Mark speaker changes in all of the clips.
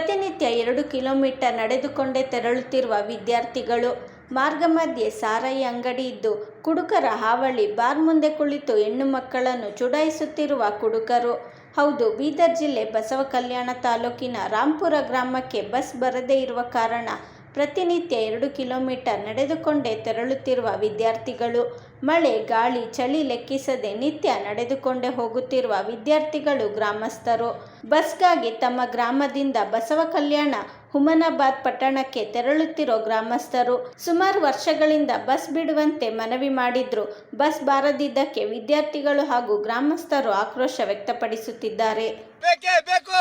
Speaker 1: ಪ್ರತಿನಿತ್ಯ ಎರಡು ಕಿಲೋಮೀಟರ್ ನಡೆದುಕೊಂಡೇ ತೆರಳುತ್ತಿರುವ ವಿದ್ಯಾರ್ಥಿಗಳು ಮಾರ್ಗ ಮಧ್ಯೆ ಸಾರಾಯಿ ಅಂಗಡಿ ಇದ್ದು, ಕುಡುಕರ ಹಾವಳಿ ಬಾರ್ ಮುಂದೆ ಕುಳಿತು ಹೆಣ್ಣು ಮಕ್ಕಳನ್ನು ಚುಡಾಯಿಸುತ್ತಿರುವ ಕುಡುಕರು. ಹೌದು, ಬೀದರ್ ಜಿಲ್ಲೆ ಬಸವ ಕಲ್ಯಾಣ ತಾಲೂಕಿನ ರಾಂಪುರ ಗ್ರಾಮಕ್ಕೆ ಬಸ್ ಬರದೇ ಇರುವ ಕಾರಣ ಪ್ರತಿನಿತ್ಯ ಎರಡು ಕಿಲೋಮೀಟರ್ ನಡೆದುಕೊಂಡೇ ತೆರಳುತ್ತಿರುವ ವಿದ್ಯಾರ್ಥಿಗಳು, ಮಳೆ, ಗಾಳಿ, ಚಳಿ ಲೆಕ್ಕಿಸದೆ ನಿತ್ಯ ನಡೆದುಕೊಂಡೇ ಹೋಗುತ್ತಿರುವ ವಿದ್ಯಾರ್ಥಿಗಳು ಗ್ರಾಮಸ್ಥರು. ಬಸ್ಗಾಗಿ ತಮ್ಮ ಗ್ರಾಮದಿಂದ ಬಸವ ಕಲ್ಯಾಣ, ಹುಮನಾಬಾದ್ ಪಟ್ಟಣಕ್ಕೆ ತೆರಳುತ್ತಿರೋ ಗ್ರಾಮಸ್ಥರು. ಸುಮಾರು ವರ್ಷಗಳಿಂದ ಬಸ್ ಬಿಡುವಂತೆ ಮನವಿ ಮಾಡಿದ್ರು. ಬಸ್ ಬಾರದಿದ್ದಕ್ಕೆ ವಿದ್ಯಾರ್ಥಿಗಳು ಹಾಗೂ ಗ್ರಾಮಸ್ಥರು ಆಕ್ರೋಶ ವ್ಯಕ್ತಪಡಿಸುತ್ತಿದ್ದಾರೆ
Speaker 2: ಬೇಕೇ ಬೇಕು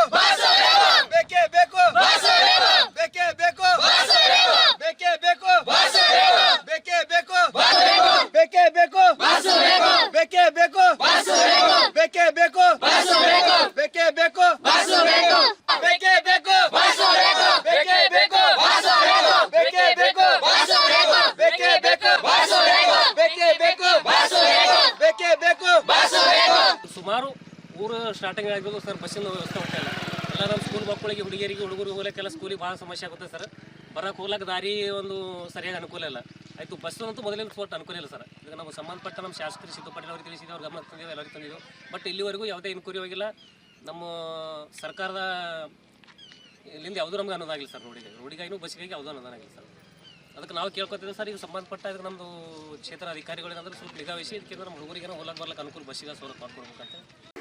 Speaker 2: ಬೇಕೇ ಬೇಕು ಬೇಕೇ ಬೇಕು ಬೇಕೇ ಬೇಕು ಬೇಕೇ ಬೇಕು ಬೇಕೇ ಬೇಕು ಬೇಕೇ ಬೇಕು? ಬೇಕೇ. ಬೇಕು ಬೇಕೇ? ಬೇಕು. ಬೇಕೇ ಬೇಕು? ಬೇಕೇ. ಬೇಕು ಬೇಕೇ? ಬೇಕು. ಬೇಕೇ ಬೇಕು? ಬೇಕೇ. ಬೇಕು ಬೇಕೇ? ಬೇಕು.
Speaker 3: ಸುಮಾರು ಊರು ಸ್ಟಾರ್ಟಿಂಗ್ ಆಗಿದ್ದು ಸರ್ ಬಸ್ಸಿನ ವ್ಯವಸ್ಥೆ ಹೋಗ್ತಾ ಇಲ್ಲ ಎಲ್ಲ ನಮ್ಮ ಸ್ಕೂಲ್ ಮಕ್ಕಳಿಗೆ ಹುಡುಗಿಯರಿಗೆ ಹುಡುಗರು ಹೋಗ್ಲಿಕ್ಕೆಲ್ಲ ಸ್ಕೂಲಿಗೆ ಭಾಳ ಸಮಸ್ಯೆ ಆಗುತ್ತೆ ಸರ್. ಬರಕ್ಕೆ ಹೋಗ್ಲಕ್ಕೆ ದಾರಿ ಒಂದು ಸರಿಯಾಗಿ ಅನುಕೂಲ ಇಲ್ಲ. ಆಯಿತು ಬಸ್ಸು ಅಂತೂ ಮೊದಲಿನ ಸ್ಪೋರ್ಟ್ ಅನುಕೂಲ ಇಲ್ಲ ಸರ್ ಈಗ ನಾವು ಸಂಬಂಧಪಟ್ಟ ನಮ್ಮ ಶಾಸಕರು ಸಿದ್ದು ಅವ್ರಿಗೆ ತಿಳಿಸಿದ್ವಿ ಅವ್ರ ಗಮನಕ್ಕೆ ತಂದಿದ್ದೇವೆ ಎಲ್ಲರಿಗೂ ತಂದಿದ್ದೆವು ಬಟ್ ಇಲ್ಲಿವರೆಗೂ ಯಾವುದೇ ಇನ್ಕ್ವೈರಿ ಹೋಗಿಲ್ಲ. ನಮ್ಮ ಸರ್ಕಾರದ ಇಲ್ಲಿಂದ ಯಾವುದೂ ನಮ್ಗೆ ಅನುದಾನ ಸರ್ ರೋಡಿಗೆ ರೋಡಿಗಾಗಿನೂ ಬಸ್ಸಿಗಾಗಿ ಯಾವುದೂ ಅನುದಾನ ಸರ್ ಅದಕ್ಕೆ ನಾವು ಕೇಳ್ಕೊತಿದ್ದೆ ಸರ್ ಈಗ ಸಂಬಂಧಪಟ್ಟ ಇದಕ್ಕೆ ನಮ್ಮದು ಕ್ಷೇತ್ರ ಅಧಿಕಾರಿಗಳೇನಂದ್ರೆ ಸ್ವಲ್ಪ ನಿಗಾವಹಿಸಿ ಇದಕ್ಕೆ ನಮ್ಮ ಹುಡುಗರಿಗೆ ಹೋಗಕ್ಕೆ ಬರ್ಲಿಕ್ಕೆ ಅನುಕೂಲ ಬಸ್ಸಿಗೆ ಸೌಲಭ್ಯ ಮಾಡ್ಕೊಡ್ಬೇಕಂತ